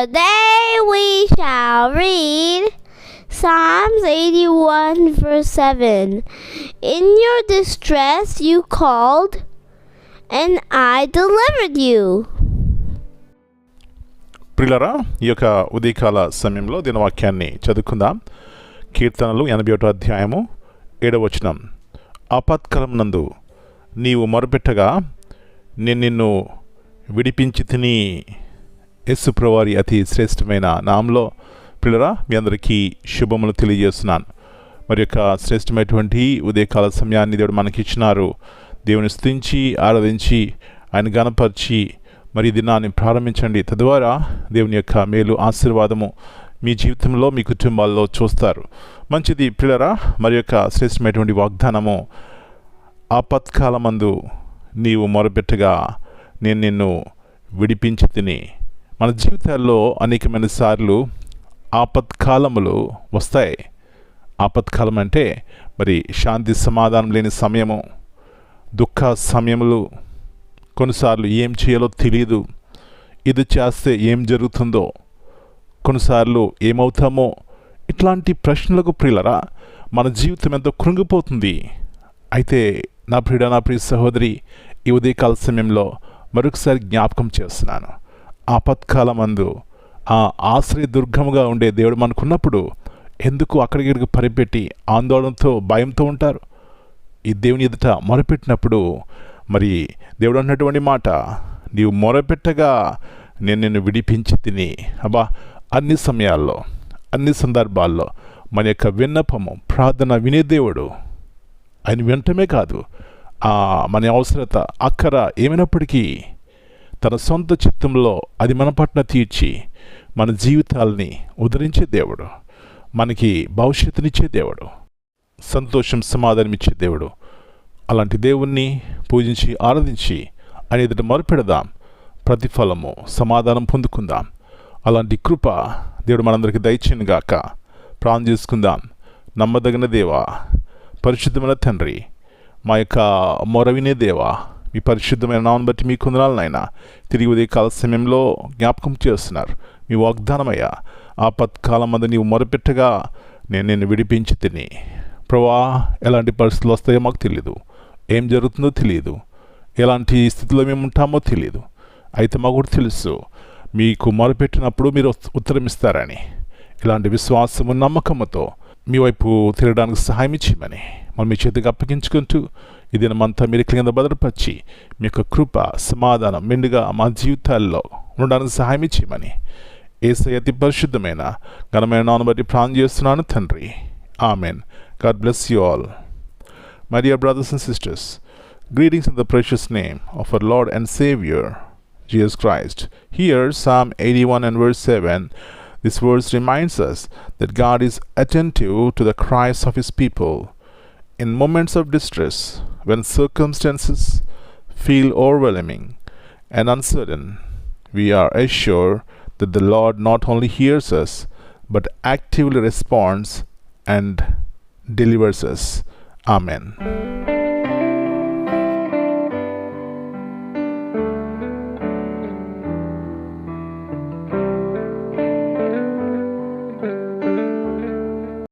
Today we shall read Psalms 81, verse 7. In your distress you called, and I delivered you. ప్రిలరా ఈ యొక్క ఉదయకాల సమయంలో దినవాక్యాన్ని చదువుకుందాం కీర్తనలు ఎనభై ఒకటో అధ్యాయము ఏడవచనం ఆపత్కాలం నందు నీవు మొరపెట్టగా నేను నిన్ను విడిపించి తిని యస్సుప్రవారి అతి శ్రేష్టమైన నాంలో పిల్లరా మీ అందరికీ శుభములు తెలియజేస్తున్నాను. మరి యొక్క శ్రేష్టమైనటువంటి ఉదయకాల సమయాన్ని దేవుడు మనకి ఇచ్చినారు దేవుని స్థుతించి ఆరాధించి ఆయన గణపరిచి మరి దినాన్ని ప్రారంభించండి. తద్వారా దేవుని యొక్క మేలు ఆశీర్వాదము మీ జీవితంలో మీ కుటుంబాల్లో చూస్తారు. మంచిది పిల్లరా మరి యొక్క శ్రేష్టమైనటువంటి వాగ్దానము ఆపత్కాలమందు నీవు మొరపెట్టగా నేను నిన్ను విడిపించి తిని మన జీవితాల్లో అనేకమైన సార్లు ఆపత్కాలములు వస్తాయి. ఆపత్కాలం అంటే మరి శాంతి సమాధానం లేని సమయము దుఃఖ సమయములు కొన్నిసార్లు ఏం చేయాలో తెలియదు ఇది చేస్తే ఏం జరుగుతుందో కొన్నిసార్లు ఏమవుతామో ఇట్లాంటి ప్రశ్నలకు ప్రియులరా మన జీవితం ఎంతో కృంగిపోతుంది. అయితే నా ప్రియుడ నా ప్రియ సహోదరి ఈ ఉదయకాల సమయంలో మరొకసారి జ్ఞాపకం చేస్తున్నాను. ఆపత్కాలమందు ఆ ఆశ్రయ దుర్గముగా ఉండే దేవుడు మనకున్నప్పుడు ఎందుకు అక్కడికి పరిపెట్టి ఆందోళనతో భయంతో ఉంటారు? ఈ దేవుని ఎదుట మొరపెట్టినప్పుడు మరి దేవుడు అన్నటువంటి మాట నీవు మొరపెట్టగా నేను నిన్ను విడిపించి తిని అబ్బా అన్ని సమయాల్లో అన్ని సందర్భాల్లో మన యొక్క విన్నపము ప్రార్థన వినే దేవుడు. ఆయన వినటమే కాదు ఆ మన అవసరత అక్కర ఏమైనప్పటికీ తన సొంత చిత్తంలో అది మన పట్ల తీర్చి మన జీవితాల్ని ఉదరించే దేవుడు. మనకి భవిష్యత్తునిచ్చే దేవుడు. సంతోషం సమాధానం ఇచ్చే దేవుడు. అలాంటి దేవుణ్ణి పూజించి ఆరాధించి ఆయన ఎదుట మొరపెడదాం. ప్రతిఫలము సమాధానం పొందుకుందాం. అలాంటి కృప దేవుడు మనందరికీ దయచేను గాక. ప్రాణం చేసుకుందాం. నమ్మదగిన దేవా పరిశుద్ధమైన తండ్రి మా యొక్క మొరవినే దేవా మీ పరిశుద్ధమైన నామను బట్టి మీ కొందనాలనైనా తిరిగి ఉదయ కాల సమయంలో జ్ఞాపకం చేస్తున్నారు. మీ వాగ్దానమయ్యా ఆపత్కాలం మందు నీవు మొరపెట్టగా నేను నిన్ను విడిపించి తిని. ప్రభా ఎలాంటి పరిస్థితులు వస్తాయో మాకు తెలియదు ఏం జరుగుతుందో తెలియదు ఎలాంటి స్థితిలో మేము ఉంటామో తెలియదు అయితే మాకు కూడా తెలుసు. మీకు మొరపెట్టినప్పుడు మీరు ఉత్తరమిస్తారని. ఉత్తరం ఇస్తారని ఇలాంటి విశ్వాసము నమ్మకముతో మీ వైపు తిరగడానికి సహాయం ఇచ్చేయమని. మనం మీ చేతికి అప్పగించుకుంటూ ఈ దినమంతా మీరు కింద భద్రపరిచి మీ యొక్క కృప సమాధానం మెండుగా మా జీవితాల్లో ఉండడానికి సహాయం ఇచ్చేయమని ఏసై అతి పరిశుద్ధమైన ఘనమైన నాను బట్టి ప్రాణం చేస్తున్నాను తండ్రి amen god bless you all My dear brothers and sisters, greetings in the precious name of our Lord and Savior, Jesus Christ. Here, Psalm 81 and verse 7, this verse reminds us that God is attentive to the cries of His people. In moments of distress, when circumstances feel overwhelming and uncertain, we are assured that the Lord not only hears us, but actively responds and delivers us. Amen.